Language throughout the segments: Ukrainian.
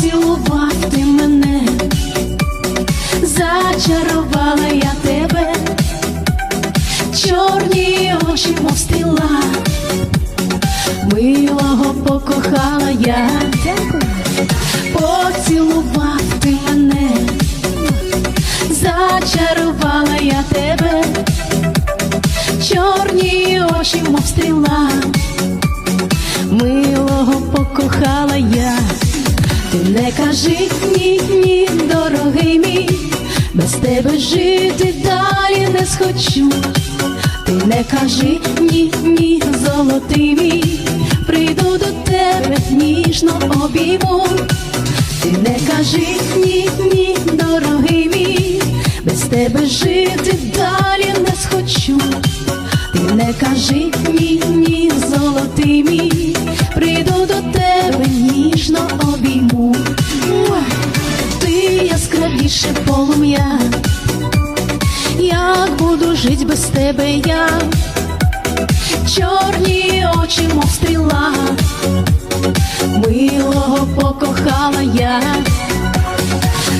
поцілував ти мене, зачарувала я тебе, чорні очі, мов стріла, милого покохала я, поцілував ти мене, зачарувала я тебе, чорні очі, мов стріла ти не кажи ні, ні, дорогий мій, без тебе жити далі не схочу. Ти не кажи ні, ні, золотий мій, прийду до тебе ніжно обійму. Ти не кажи ні, ні, дорогий мій, без тебе жити далі не схочу. Ти не кажи ні, ні, золотий мій, полум'я, як буду жить без тебе я, чорні очі, мов стріла, милого покохала я,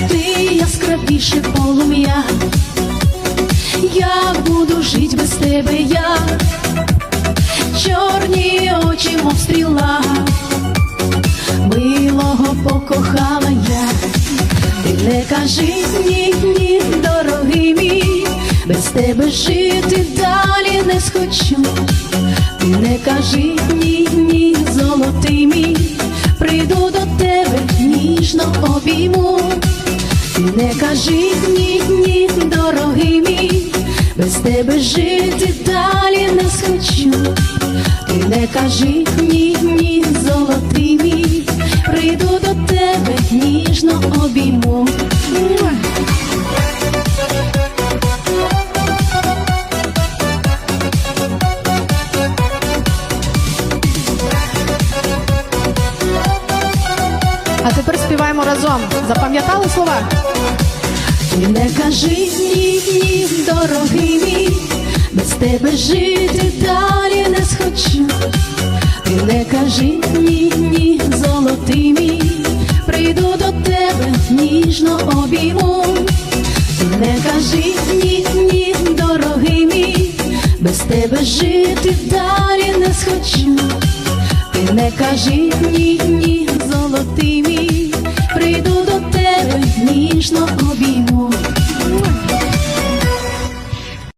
ти яскравіше полум'я. Як буду жить без тебе я, чорні очі, мов стріла, милого покохала я, не кажи ні, ні, дорогий мій, без тебе жити далі не схочу, не кажи ні, ні, золотий мій, прийду до тебе ніжно обійму. Не кажи ні, ні, дорогий мій, без тебе жити далі не схочу. Ти не кажи ні, ні, золотий А тепер співаємо разом. Запам'ятали слова? Ти не кажи ні, дорогий мій, без тебе жити далі не схочу. Ти не кажи ні, ні, золотий мій, прийду до тебе ніжно обійму. Ти не кажи ні, ні, дорогий мій, без тебе жити далі не схочу. Ти не кажи ні, ні, золотий